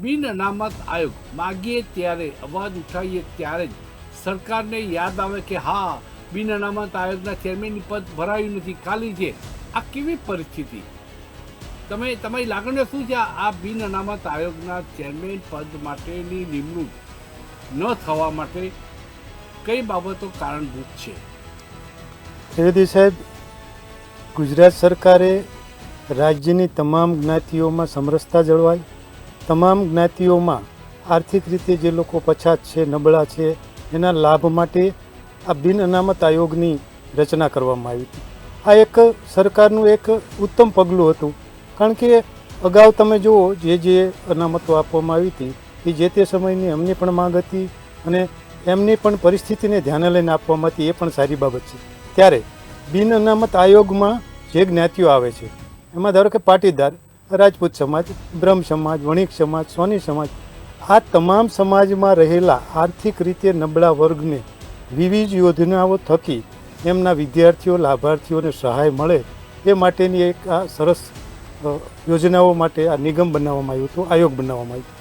બિન અનામત આયોગ માગીએ ત્યારે, અવાજ ઉઠાવીએ ત્યારે જ. સરકારને યાદ આવે કે, હા, બિન અનામત આયોગના ચેરમેનની પદ ભરાયું નથી, ખાલી છે. આ કેવી પરિસ્થિતિ? તમે, તમારી લાગણીઓ શું છે? આ બિન અનામત આયોગના ચેરમેન પદ માટેની નિમણૂક ન થવા માટે કઈ બાબતો કારણભૂત છે? ત્રિવેદી સાહેબ, ગુજરાત સરકારે રાજ્યની તમામ જ્ઞાતિઓમાં સમરસતા જળવાય. તમામ જ્ઞાતિઓમાં આર્થિક રીતે જે લોકો પછાત છે, નબળા છે, એના લાભ માટે આ બિન અનામત આયોગની રચના કરવામાં આવી હતી. આ એક સરકારનું એક ઉત્તમ પગલું હતું. કારણ કે અગાઉ તમે જુઓ, જે જે અનામતો આપવામાં આવી હતી, એ જે તે સમયની એમની પણ માંગ હતી અને એમની પણ પરિસ્થિતિને ધ્યાને લઈને આપવામાં હતી, એ પણ સારી બાબત છે. ત્યારે બિન અનામત આયોગમાં જે જ્ઞાતિઓ આવે છે, એમાં ધારો કે પાટીદાર રાજપૂત સમાજ, બ્રહ્મ સમાજ, વણિક સમાજ, સોની સમાજ, આ તમામ સમાજમાં રહેલા આર્થિક રીતે નબળા વર્ગને વિવિધ યોજનાઓ થકી એમના વિદ્યાર્થીઓ, લાભાર્થીઓને સહાય મળે એ માટેની એક આ સરસ યોજનાઓ માટે આ નિગમ બનાવવામાં આવ્યું હતું, આયોગ બનાવવામાં આવ્યું